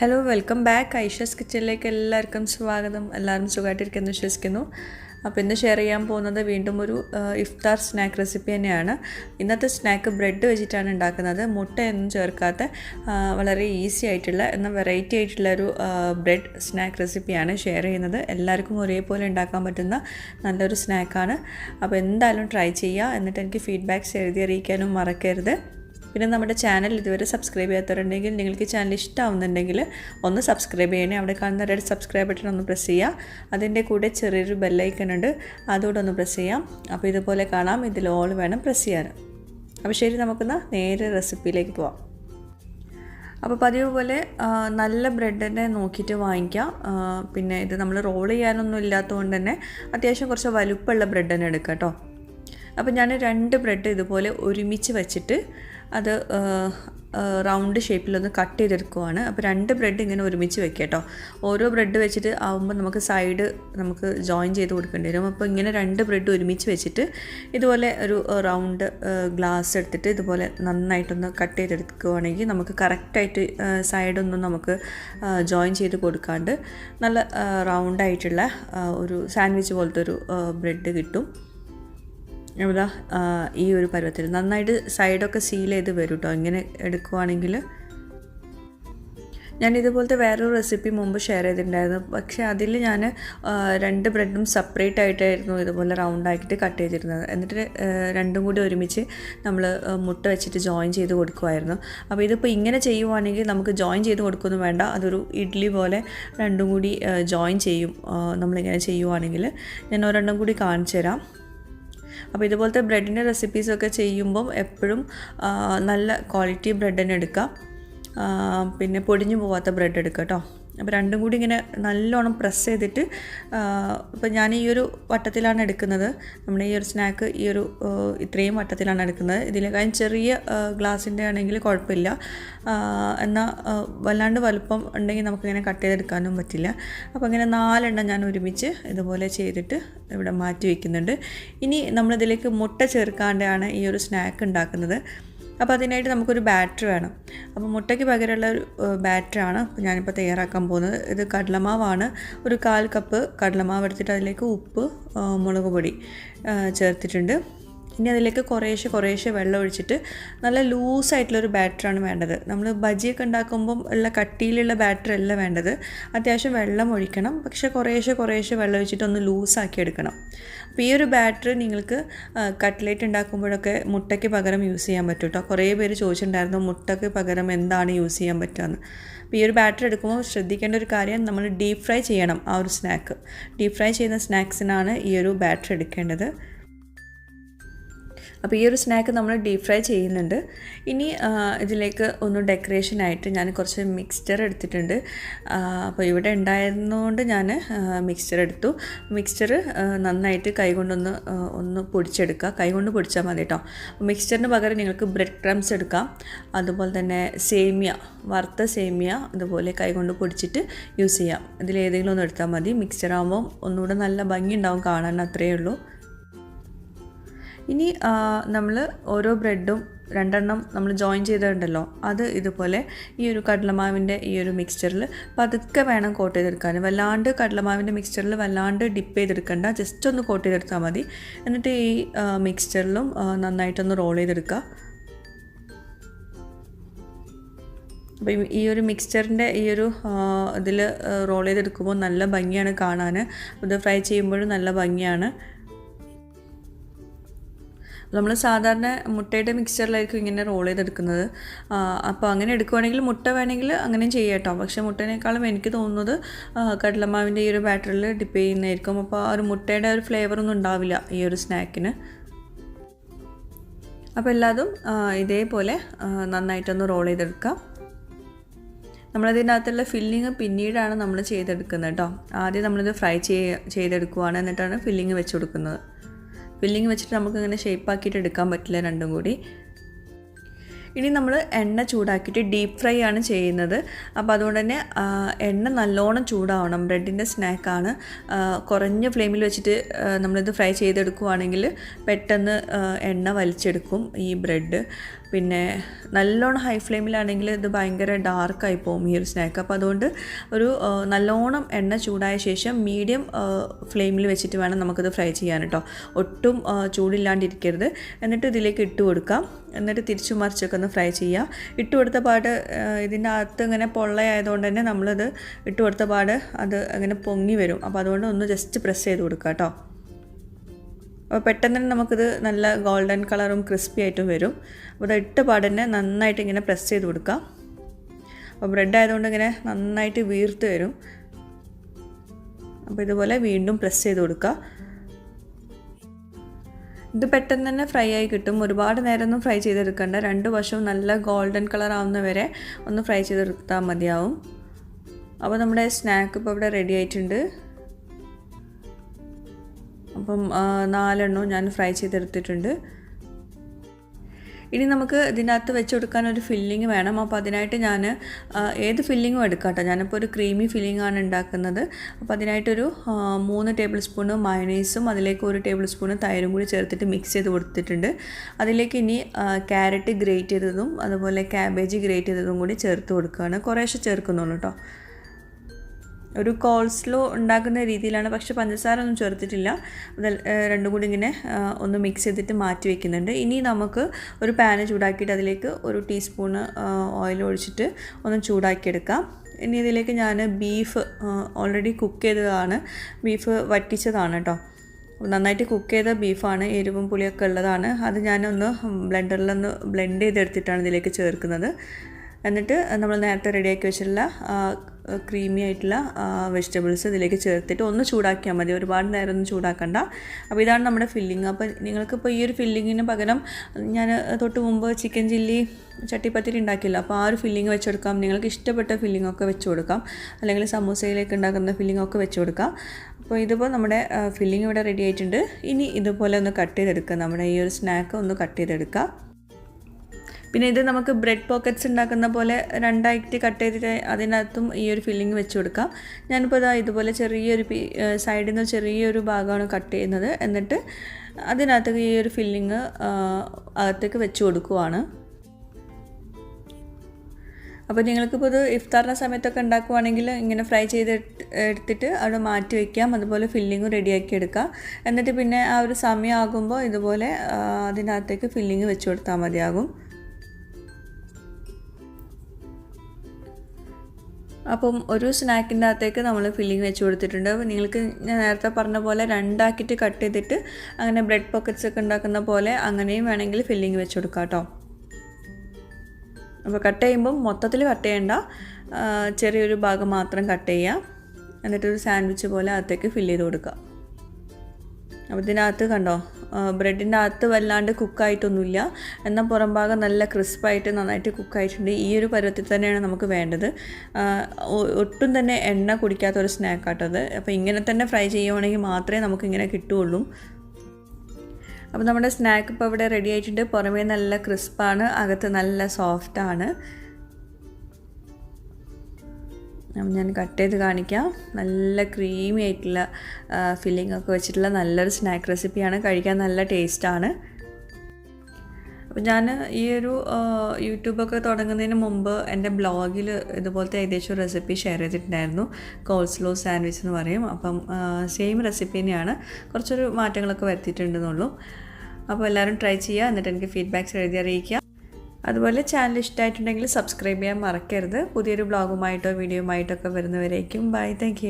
Hello welcome back Aisha's കിച്ചണിലേക്ക് എല്ലാവർക്കും സ്വാഗതം. എല്ലാവരും സുഖമായിട്ടിരിക്കുന്നു വിശ്വസിക്കുന്നു. അപ്പോൾ ഇന്ന് ഷെയർ ചെയ്യാൻ പോകുന്നത് വീണ്ടും ഒരു ഇഫ്താർ സ്നാക്ക് റെസിപ്പി തന്നെയാണ്. ഇന്നത്തെ സ്നാക്ക് ബ്രെഡ് വെച്ചിട്ടാണ് ഉണ്ടാക്കുന്നത്. മുട്ടയൊന്നും ചേർക്കാത്ത വളരെ ഈസി ആയിട്ടുള്ള എന്നാൽ വെറൈറ്റി ആയിട്ടുള്ള ഒരു ബ്രെഡ് സ്നാക്ക് റെസിപ്പിയാണ് ഷെയർ ചെയ്യുന്നത്. എല്ലാവർക്കും ഒരേപോലെ ഉണ്ടാക്കാൻ പറ്റുന്ന നല്ലൊരു സ്നാക്കാണ് അപ്പോൾ എന്തായാലും ട്രൈ ചെയ്യുക. എന്നിട്ട് എനിക്ക് ഫീഡ്ബാക്ക്സ് എഴുതി അറിയിക്കാനും മറക്കരുത്. പിന്നെ നമ്മുടെ ചാനൽ ഇതുവരെ സബ്സ്ക്രൈബ് ചെയ്യാത്തവരുണ്ടെങ്കിൽ നിങ്ങൾക്ക് ചാനൽ ഇഷ്ടമാവുന്നുണ്ടെങ്കിൽ ഒന്ന് സബ്സ്ക്രൈബ് ചെയ്യണേ. അവിടെ കാണുന്ന റെഡ് സബ്സ്ക്രൈബ് ബട്ടൺ ഒന്ന് പ്രസ് ചെയ്യുക. അതിന്റെ കൂടെ ചെറിയൊരു ബെല്ലൈക്കൺ ഉണ്ട്. അതുകൂടെ ഒന്ന് പ്രസ് ചെയ്യാം. അപ്പോൾ ഇതുപോലെ കാണാം. ഇതിൽ ഓൾ വേണം പ്രസ് ചെയ്യാൻ. അപ്പോൾ ശരി നമുക്കൊന്ന് നേരെ റെസിപ്പിയിലേക്ക് പോവാം. അപ്പോൾ പതിവ് പോലെ നല്ല ബ്രെഡിനെ നോക്കിയിട്ട് വാങ്ങിക്കാം. പിന്നെ ഇത് നമ്മൾ റോൾ ചെയ്യാനൊന്നും ഇല്ലാത്തതുകൊണ്ട് തന്നെ അത്യാവശ്യം കുറച്ച് വലുപ്പമുള്ള ബ്രെഡ് തന്നെ എടുക്കാം കേട്ടോ. അപ്പോൾ ഞാൻ രണ്ട് ബ്രെഡ് ഇതുപോലെ ഒരുമിച്ച് വെച്ചിട്ട് അത് റൗണ്ട് ഷേപ്പിലൊന്ന് കട്ട് ചെയ്തെടുക്കുവാണ്. അപ്പോൾ രണ്ട് ബ്രെഡ് ഇങ്ങനെ ഒരുമിച്ച് വെക്കുക കേട്ടോ. ഓരോ ബ്രെഡ് വെച്ചിട്ട് ആവുമ്പോൾ നമുക്ക് സൈഡ് നമുക്ക് ജോയിൻ ചെയ്ത് കൊടുക്കേണ്ടി വരും. അപ്പോൾ ഇങ്ങനെ രണ്ട് ബ്രെഡ് ഒരുമിച്ച് വെച്ചിട്ട് ഇതുപോലെ ഒരു റൗണ്ട് ഗ്ലാസ് എടുത്തിട്ട് ഇതുപോലെ നന്നായിട്ടൊന്ന് കട്ട് ചെയ്തെടുക്കുകയാണെങ്കിൽ നമുക്ക് കറക്റ്റായിട്ട് സൈഡൊന്നും നമുക്ക് ജോയിൻ ചെയ്ത് കൊടുക്കാണ്ട് നല്ല റൗണ്ടായിട്ടുള്ള ഒരു സാൻഡ്വിച്ച് പോലത്തെ ഒരു ബ്രെഡ് കിട്ടും. ഇവിടെ ഈ ഒരു പരുവത്തിൽ. നന്നായിട്ട് സൈഡൊക്കെ സീൽ ചെയ്ത് വരും കേട്ടോ ഇങ്ങനെ എടുക്കുവാണെങ്കിൽ. ഞാൻ ഇതുപോലത്തെ വേറൊരു റെസിപ്പി മുമ്പ് ഷെയർ ചെയ്തിട്ടുണ്ടായിരുന്നു. പക്ഷേ അതിൽ ഞാൻ രണ്ട് ബ്രെഡും സെപ്പറേറ്റ് ആയിട്ടായിരുന്നു ഇതുപോലെ റൗണ്ട് ആക്കിയിട്ട് കട്ട് ചെയ്തിരുന്നത്. എന്നിട്ട് രണ്ടും കൂടി ഒരുമിച്ച് നമ്മൾ മുട്ട വെച്ചിട്ട് ജോയിൻ ചെയ്ത് കൊടുക്കുമായിരുന്നു അപ്പോൾ ഇതിപ്പോൾ ഇങ്ങനെ ചെയ്യുവാണെങ്കിൽ നമുക്ക് ജോയിൻ ചെയ്ത് കൊടുക്കൊന്നും വേണ്ട. അതൊരു ഇഡ്ഡലി പോലെ രണ്ടും കൂടി ജോയിൻ ചെയ്യും. നമ്മളിങ്ങനെ ചെയ്യുവാണെങ്കിൽ. ഞാൻ ഒരെണ്ണം കൂടി കാണിച്ചു തരാം അപ്പോൾ ഇതുപോലത്തെ ബ്രെഡിന്റെ റെസിപ്പീസൊക്കെ ചെയ്യുമ്പം എപ്പോഴും നല്ല ക്വാളിറ്റി ബ്രെഡ് തന്നെ എടുക്കാം. ആ, പിന്നെ പൊടിഞ്ഞു പോവാത്ത ബ്രെഡ് എടുക്കുക കേട്ടോ അപ്പോൾ രണ്ടും കൂടി ഇങ്ങനെ നല്ലോണം പ്രസ് ചെയ്തിട്ട് ഇപ്പോൾ ഞാൻ ഈ ഒരു വട്ടത്തിലാണ് എടുക്കുന്നത്. നമ്മുടെ ഈ ഒരു സ്നാക്ക് ഈ ഒരു ഇത്രയും വട്ടത്തിലാണ് എടുക്കുന്നത്. ഇതിലേക്കാളും ചെറിയ ഗ്ലാസിന്റെ ആണെങ്കിൽ കുഴപ്പമില്ല. എന്നാൽ വല്ലാണ്ട് വലുപ്പം ഉണ്ടെങ്കിൽ നമുക്കിങ്ങനെ കട്ട് ചെയ്തെടുക്കാനും പറ്റില്ല. അപ്പോൾ അങ്ങനെ നാലെണ്ണം ഞാൻ ഒരുമിച്ച് ഇതുപോലെ ചെയ്തിട്ട് ഇവിടെ മാറ്റി വയ്ക്കുന്നുണ്ട് ഇനി നമ്മളിതിലേക്ക് മുട്ട ചേർക്കാണ്ടാണ് ഈ ഒരു സ്നാക്ക് ഉണ്ടാക്കുന്നത്. അപ്പോൾ അതിനായിട്ട് നമുക്കൊരു ബാറ്റർ വേണം. അപ്പോൾ മുട്ടയ്ക്ക് പകരമുള്ള ഒരു ബാറ്ററാണ് അപ്പോൾ ഞാനിപ്പോൾ തയ്യാറാക്കാൻ പോകുന്നത്. ഇത് കടലമാവാണ്. ഒരു കാൽ കപ്പ് കടലമാവ് എടുത്തിട്ട് അതിലേക്ക് ഉപ്പ് മുളക് പൊടി ചേർത്തിട്ടുണ്ട്. ഇനി അതിലേക്ക് കുറേശ്ശെ കുറേശ്ശെ വെള്ളം ഒഴിച്ചിട്ട് നല്ല ലൂസായിട്ടുള്ളൊരു ബാറ്ററാണ് വേണ്ടത്. നമ്മൾ ബജിയൊക്കെ ഉണ്ടാക്കുമ്പം ഉള്ള കട്ടിയിലുള്ള ബാറ്റർ അല്ല വേണ്ടത്. അത്യാവശ്യം വെള്ളം ഒഴിക്കണം. പക്ഷേ കുറേശ്ശെ കുറേശ്ശെ വെള്ളം ഒഴിച്ചിട്ട് ഒന്ന് ലൂസാക്കി എടുക്കണം. അപ്പോൾ ഈ ഒരു ബാറ്റർ നിങ്ങൾക്ക് കട്ട്ലേറ്റ് ഉണ്ടാക്കുമ്പോഴൊക്കെ മുട്ടയ്ക്ക് പകരം യൂസ് ചെയ്യാൻ പറ്റും കേട്ടോ കുറേ പേര് ചോദിച്ചിട്ടുണ്ടായിരുന്നു മുട്ടയ്ക്ക് പകരം എന്താണ് യൂസ് ചെയ്യാൻ പറ്റുകയെന്ന് അപ്പോൾ ഈ ഒരു ബാറ്റർ എടുക്കുമ്പോൾ ശ്രദ്ധിക്കേണ്ട ഒരു കാര്യം നമ്മൾ ഡീപ് ഫ്രൈ ചെയ്യണം ആ ഒരു സ്നാക്ക്. ഡീപ് ഫ്രൈ ചെയ്യുന്ന സ്നാക്സിനാണ് ഈ ഒരു ബാറ്റർ എടുക്കേണ്ടത്. അപ്പോൾ ഈ ഒരു സ്നാക്ക് നമ്മൾ ഡീപ് ഫ്രൈ ചെയ്യുന്നുണ്ട്. ഇനി ഇതിലേക്ക് ഒന്ന് ഡെക്കറേഷനായിട്ട് ഞാൻ കുറച്ച് മിക്സ്ചർ എടുത്തിട്ടുണ്ട്. അപ്പോൾ ഇവിടെ ഉണ്ടായിരുന്നതുകൊണ്ട് ഞാൻ മിക്സ്ചർ എടുത്തു. മിക്സ്ചർ നന്നായിട്ട് കൈകൊണ്ടൊന്ന് ഒന്ന് പൊടിച്ചെടുക്കുക. കൈകൊണ്ട് പൊടിച്ചാൽ മതി കേട്ടോ. മിക്സ്ചറിന് പകരം നിങ്ങൾക്ക് ബ്രെഡ് ക്രംസ് എടുക്കാം. അതുപോലെ തന്നെ സേമിയ വറുത്ത സേമിയ അതുപോലെ കൈകൊണ്ട് പൊടിച്ചിട്ട് യൂസ് ചെയ്യാം. ഇതിലേതെങ്കിലും ഒന്ന് എടുത്താൽ മതി. മിക്സ്ചർ ആകുമ്പോൾ ഒന്നുകൂടെ നല്ല ഭംഗി ഉണ്ടാവും കാണാൻ അത്രയേ ഉള്ളൂ. ഇനി നമ്മൾ ഓരോ ബ്രെഡും രണ്ടെണ്ണം നമ്മൾ ജോയിൻ ചെയ്തിട്ടുണ്ടല്ലോ അത് ഇതുപോലെ ഈ ഒരു കടലമാവിന്റെ ഈ ഒരു മിക്സ്ചറിൽ പതുക്കെ വേണം കോട്ട് ചെയ്തെടുക്കാൻ വല്ലാണ്ട് കടലമാവിന്റെ മിക്സ്ചറിൽ വല്ലാണ്ട് ഡിപ്പ് ചെയ്തെടുക്കണ്ട ജസ്റ്റ് ഒന്ന് കോട്ട് ചെയ്തെടുത്താൽ മതി. എന്നിട്ട് ഈ മിക്സ്ചറിലും നന്നായിട്ടൊന്ന് റോൾ ചെയ്തെടുക്കുക അപ്പോൾ ഈ- ഈ ഒരു മിക്സ്ചറിന്റെ ഈ ഒരു ഇതിൽ റോൾ ചെയ്തെടുക്കുമ്പോൾ നല്ല ഭംഗിയാണ് കാണാൻ ഇത് ഫ്രൈ ചെയ്യുമ്പോഴും നല്ല ഭംഗിയാണ്. നമ്മൾ സാധാരണ മുട്ടയുടെ മിക്സ്ചറിലായിരിക്കും ഇങ്ങനെ റോൾ ചെയ്തെടുക്കുന്നത്. അപ്പോൾ അങ്ങനെ എടുക്കുവാണെങ്കിൽ മുട്ട വേണമെങ്കിൽ അങ്ങനെയും ചെയ്യാം കേട്ടോ. പക്ഷേ മുട്ടേനേക്കാളും എനിക്ക് തോന്നുന്നത് കടലമാവിന്റെ ഈ ഒരു ബാറ്ററിൽ ഡിപ്പ് ചെയ്യുന്നതായിരിക്കും. അപ്പോൾ ആ ഒരു മുട്ടയുടെ ഒരു ഫ്ലേവറൊന്നും ഉണ്ടാവില്ല ഈ ഒരു സ്നാക്കിന്. അപ്പോൾ എല്ലാതും ഇതേപോലെ നന്നായിട്ടൊന്ന് റോൾ ചെയ്തെടുക്കാം. നമ്മളതിനകത്തുള്ള ഫില്ലിങ് പിന്നീടാണ് നമ്മൾ ചെയ്തെടുക്കുന്നത് കേട്ടോ. ആദ്യം നമ്മളിത് ഫ്രൈ ചെയ്യ ചെയ്തെടുക്കുവാണ്. എന്നിട്ടാണ് ഫില്ലിങ് വെച്ച് കൊടുക്കുന്നത്. ഫില്ലിങ് വെച്ചിട്ട് നമുക്കിങ്ങനെ ഷേപ്പ് ഷേപ്പാക്കിയിട്ട് എടുക്കാൻ പറ്റില്ല രണ്ടും കൂടി. ഇനി നമ്മൾ എണ്ണ ചൂടാക്കിയിട്ട് ഡീപ്പ് ഫ്രൈ ആണ് ചെയ്യുന്നത്. അപ്പോൾ അതുകൊണ്ട് തന്നെ എണ്ണ നല്ലോണം ചൂടാവണം. ബ്രെഡിന്റെ സ്നാക്കാണ് കുറഞ്ഞ ഫ്ലെയിമിൽ വെച്ചിട്ട് നമ്മളിത് ഫ്രൈ ചെയ്തെടുക്കുവാണെങ്കിൽ പെട്ടെന്ന് എണ്ണ വലിച്ചെടുക്കും ഈ ബ്രെഡ് പിന്നെ നല്ലോണം ഹൈ ഫ്ലെയിമിലാണെങ്കിൽ ഇത് ഭയങ്കര ഡാർക്കായി പോകും ഈ ഒരു സ്നാക്ക് അപ്പോൾ അതുകൊണ്ട് ഒരു നല്ലോണം എണ്ണ ചൂടായ ശേഷം മീഡിയം ഫ്ലെയിമിൽ വെച്ചിട്ട് വേണം നമുക്കിത് ഫ്രൈ ചെയ്യാൻ കേട്ടോ ഒട്ടും ചൂടില്ലാണ്ടിരിക്കരുത്. എന്നിട്ട് ഇതിലേക്ക് ഇട്ട് കൊടുക്കാം. എന്നിട്ട് തിരിച്ചു മറിച്ചൊക്കെ ഒന്ന് ഫ്രൈ ചെയ്യുക ഇട്ട് കൊടുത്ത പാട് ഇതിന്റെ അകത്ത് ഇങ്ങനെ പൊള്ളയായതുകൊണ്ട് തന്നെ നമ്മളിത് ഇട്ട് കൊടുത്ത പാട് അത് അങ്ങനെ പൊങ്ങി വരും. അപ്പോൾ അതുകൊണ്ട് ഒന്ന് ജസ്റ്റ് പ്രസ് ചെയ്ത് കൊടുക്കുക കേട്ടോ അപ്പോൾ പെട്ടെന്ന് തന്നെ നമുക്കിത് നല്ല ഗോൾഡൻ കളറും ക്രിസ്പി ആയിട്ടും വരും. അപ്പോൾ അത് ഇട്ട പാടന്നെ നന്നായിട്ട് ഇങ്ങനെ പ്രസ് ചെയ്ത് കൊടുക്കാം. അപ്പോൾ ബ്രെഡ് ആയതുകൊണ്ട് ഇങ്ങനെ നന്നായിട്ട് വീർത്ത് വരും. അപ്പോൾ ഇതുപോലെ വീണ്ടും പ്രസ് ചെയ്ത് കൊടുക്കുക ഇത് പെട്ടെന്ന് തന്നെ ഫ്രൈ ആയി കിട്ടും. ഒരുപാട് നേരമൊന്നും ഫ്രൈ ചെയ്തെടുക്കേണ്ട. രണ്ട് വശവും നല്ല ഗോൾഡൻ കളർ ആവുന്ന വരെ ഒന്ന് ഫ്രൈ ചെയ്തെടുത്താൽ മതിയാവും. അപ്പോൾ നമ്മുടെ സ്നാക്ക് ഇപ്പോൾ ഇവിടെ റെഡി ആയിട്ടുണ്ട്. അപ്പം നാലെണ്ണവും ഞാൻ ഫ്രൈ ചെയ്തെടുത്തിട്ടുണ്ട്. ഇനി നമുക്ക് ഇതിനകത്ത് വെച്ച് കൊടുക്കാൻ ഒരു ഫില്ലിങ് വേണം. അപ്പോൾ അതിനായിട്ട് ഞാൻ ഏത് ഫില്ലിങ്ങും എടുക്കാം കേട്ടോ ഞാനിപ്പോൾ ഒരു ക്രീമി ഫില്ലിംഗ് ആണ് ഉണ്ടാക്കുന്നത്. അപ്പോൾ അതിനായിട്ടൊരു മൂന്ന് ടേബിൾ സ്പൂണ് മയണൈസും അതിലേക്ക് ഒരു ടേബിൾ സ്പൂണ് തൈരും കൂടി ചേർത്തിട്ട് മിക്സ് ചെയ്ത് കൊടുത്തിട്ടുണ്ട്. അതിലേക്ക് ഇനി ക്യാരറ്റ് ഗ്രേറ്റ് ചെയ്തതും അതുപോലെ ക്യാബേജ് ഗ്രേറ്റ് ചെയ്തതും കൂടി ചേർത്ത് കൊടുക്കുകയാണ്. കുറേശ്ശെ ചേർക്കുന്നുള്ളൂ കേട്ടോ ഒരു കോൾസ്ലോ ഉണ്ടാക്കുന്ന രീതിയിലാണ്. പക്ഷെ പഞ്ചസാര ഒന്നും ചേർത്തിട്ടില്ല അത് രണ്ടും കൂടി ഇങ്ങനെ ഒന്ന് മിക്സ് ചെയ്തിട്ട് മാറ്റി വെക്കുന്നുണ്ട്. ഇനി നമുക്ക് ഒരു പാന് ചൂടാക്കിയിട്ട് അതിലേക്ക് ഒരു ടീസ്പൂണ് ഓയിൽ ഒഴിച്ചിട്ട് ഒന്ന് ചൂടാക്കിയെടുക്കാം. ഇനി ഇതിലേക്ക് ഞാൻ ബീഫ് ഓൾറെഡി കുക്ക് ചെയ്തതാണ്. ബീഫ് വറ്റിച്ചതാണ് കേട്ടോ നന്നായിട്ട് കുക്ക് ചെയ്ത ബീഫാണ് എരിവും പുളിയൊക്കെ ഉള്ളതാണ്. അത് ഞാനൊന്ന് ബ്ലെൻഡറിലൊന്ന് ബ്ലെൻഡ് ചെയ്തെടുത്തിട്ടാണ് ഇതിലേക്ക് ചേർക്കുന്നത്. എന്നിട്ട് നമ്മൾ നേരത്തെ റെഡിയാക്കി വെച്ചിട്ടുള്ള ക്രീമി ആയിട്ടുള്ള വെജിറ്റബിൾസ് ഇതിലേക്ക് ചേർത്തിട്ട് ഒന്ന് ചൂടാക്കിയാൽ മതി. ഒരുപാട് നേരം ഒന്നും ചൂടാക്കണ്ട. അപ്പോൾ ഇതാണ് നമ്മുടെ ഫില്ലിങ് അപ്പോൾ നിങ്ങൾക്കിപ്പോൾ ഈ ഒരു ഫില്ലിങ്ങിന് പകരം ഞാൻ തൊട്ട് മുമ്പ് ചിക്കൻ ചില്ലി ചട്ടിപ്പത്തിരി ഉണ്ടാക്കില്ല അപ്പോൾ ആ ഒരു ഫില്ലിങ് വെച്ചെടുക്കാം. നിങ്ങൾക്ക് ഇഷ്ടപ്പെട്ട ഫില്ലിംഗ് ഒക്കെ വെച്ച് കൊടുക്കാം. അല്ലെങ്കിൽ സമൂസയിലേക്ക് ഉണ്ടാക്കുന്ന ഫില്ലിംഗ് ഒക്കെ വെച്ച് കൊടുക്കാം. അപ്പോൾ ഇതിപ്പോൾ നമ്മുടെ ഫില്ലിംഗ് ഇവിടെ റെഡി ആയിട്ടുണ്ട്. ഇനി ഇതുപോലെ ഒന്ന് കട്ട് ചെയ്തെടുക്കുക നമ്മുടെ ഈ ഒരു സ്നാക്ക് ഒന്ന് കട്ട് ചെയ്തെടുക്കുക പിന്നെ ഇത് നമുക്ക് ബ്രെഡ് പോക്കറ്റ്സ് ഉണ്ടാക്കുന്ന പോലെ രണ്ടായിട്ട് കട്ട് ചെയ്തിട്ട് അതിനകത്തും ഈ ഒരു ഫില്ലിങ് വെച്ച് കൊടുക്കാം. ഞാനിപ്പോൾ ഇതാ ഇതുപോലെ ചെറിയൊരു സൈഡിൽ നിന്ന് ചെറിയൊരു ഭാഗമാണ് കട്ട് ചെയ്യുന്നത്. എന്നിട്ട് അതിനകത്തേക്ക് ഈ ഒരു ഫില്ലിങ് അകത്തേക്ക് വെച്ച് കൊടുക്കുവാണ്. അപ്പോൾ നിങ്ങൾക്കിപ്പോൾ ഇത് ഇഫ്താറിന്റെ സമയത്തൊക്കെ ഉണ്ടാക്കുവാണെങ്കിൽ ഇങ്ങനെ ഫ്രൈ ചെയ്ത് എടുത്ത് എടുത്തിട്ട് അവിടെ മാറ്റി വയ്ക്കാം അതുപോലെ ഫില്ലിങ്ങും റെഡിയാക്കി എടുക്കാം. എന്നിട്ട് പിന്നെ ആ ഒരു സമയമാകുമ്പോൾ ഇതുപോലെ അതിനകത്തേക്ക് ഫില്ലിങ് വെച്ച് കൊടുത്താൽ മതിയാകും. അപ്പം ഒരു സ്നാക്കിന്റെ അകത്തേക്ക് നമ്മൾ ഫില്ലിങ് വെച്ച് കൊടുത്തിട്ടുണ്ട്. നിങ്ങൾക്ക് ഞാൻ നേരത്തെ പറഞ്ഞ പോലെ രണ്ടാക്കിയിട്ട് കട്ട് ചെയ്തിട്ട് അങ്ങനെ ബ്രെഡ് പോക്കറ്റ്സ് ഒക്കെ ഉണ്ടാക്കുന്ന പോലെ അങ്ങനെയും വേണമെങ്കിൽ ഫില്ലിങ് വെച്ച് കൊടുക്കാം കേട്ടോ. അപ്പോൾ കട്ട് ചെയ്യുമ്പം മൊത്തത്തിൽ കട്ട് ചെയ്യേണ്ട ചെറിയൊരു ഭാഗം മാത്രം കട്ട് ചെയ്യുക. എന്നിട്ടൊരു സാൻഡ്വിച്ച് പോലെ അകത്തേക്ക് ഫില്ല് ചെയ്ത് കൊടുക്കുക. അപ്പോൾ ഇതിനകത്ത് കണ്ടോ ബ്രെഡിന്റെ അകത്ത് വല്ലാണ്ട് കുക്കായിട്ടൊന്നുമില്ല. എന്നാൽ പുറം ഭാഗം നല്ല ക്രിസ്പായിട്ട് നന്നായിട്ട് കുക്കായിട്ടുണ്ട്. ഈ ഒരു പരുവത്തിൽ തന്നെയാണ് നമുക്ക് വേണ്ടത്. ഒട്ടും തന്നെ എണ്ണ കുടിക്കാത്ത ഒരു സ്നാക്കാട്ടത് അപ്പോൾ ഇങ്ങനെ തന്നെ ഫ്രൈ ചെയ്യുവാണെങ്കിൽ മാത്രമേ നമുക്ക് ഇങ്ങനെ കിട്ടുകയുള്ളൂ. അപ്പോൾ നമ്മുടെ സ്നാക്ക് ഇപ്പോൾ ഇവിടെ റെഡി ആയിട്ടുണ്ട്. പുറമേ നല്ല ക്രിസ്പാണ് അകത്ത് നല്ല സോഫ്റ്റാണ്. ഞാൻ കട്ട് ചെയ്ത് കാണിക്കാം. നല്ല ക്രീമി ആയിട്ടുള്ള ഫില്ലിംഗ് ഒക്കെ വെച്ചിട്ടുള്ള നല്ലൊരു സ്നാക്ക് റെസിപ്പിയാണ് കഴിക്കാൻ നല്ല ടേസ്റ്റാണ് അപ്പോൾ ഞാൻ ഈ ഒരു യൂട്യൂബൊക്കെ തുടങ്ങുന്നതിന് മുമ്പ് എന്റെ ബ്ലോഗിൽ ഇതുപോലത്തെ ഏകദേശം റെസിപ്പി ഷെയർ ചെയ്തിട്ടുണ്ടായിരുന്നു. കോൾസ്ലോ സാൻഡ്വിച്ച് എന്ന് പറയും. അപ്പം സെയിം റെസിപ്പി തന്നെയാണ്. കുറച്ചൊരു മാറ്റങ്ങളൊക്കെ വരുത്തിയിട്ടുണ്ടെന്നുള്ളൂ. അപ്പോൾ എല്ലാവരും ട്രൈ ചെയ്യുക. എന്നിട്ട് എനിക്ക് ഫീഡ്ബാക്ക്സ് എഴുതി അറിയിക്കുക. അതുപോലെ ചാനൽ ഇഷ്ടമായിട്ടുണ്ടെങ്കിൽ സബ്സ്ക്രൈബ് ചെയ്യാൻ മറക്കരുത്. പുതിയൊരു ബ്ലോഗുമായിട്ടോ വീഡിയോയുമായിട്ടോ ഒക്കെ വരുന്നവരേക്കും ബൈ താങ്ക്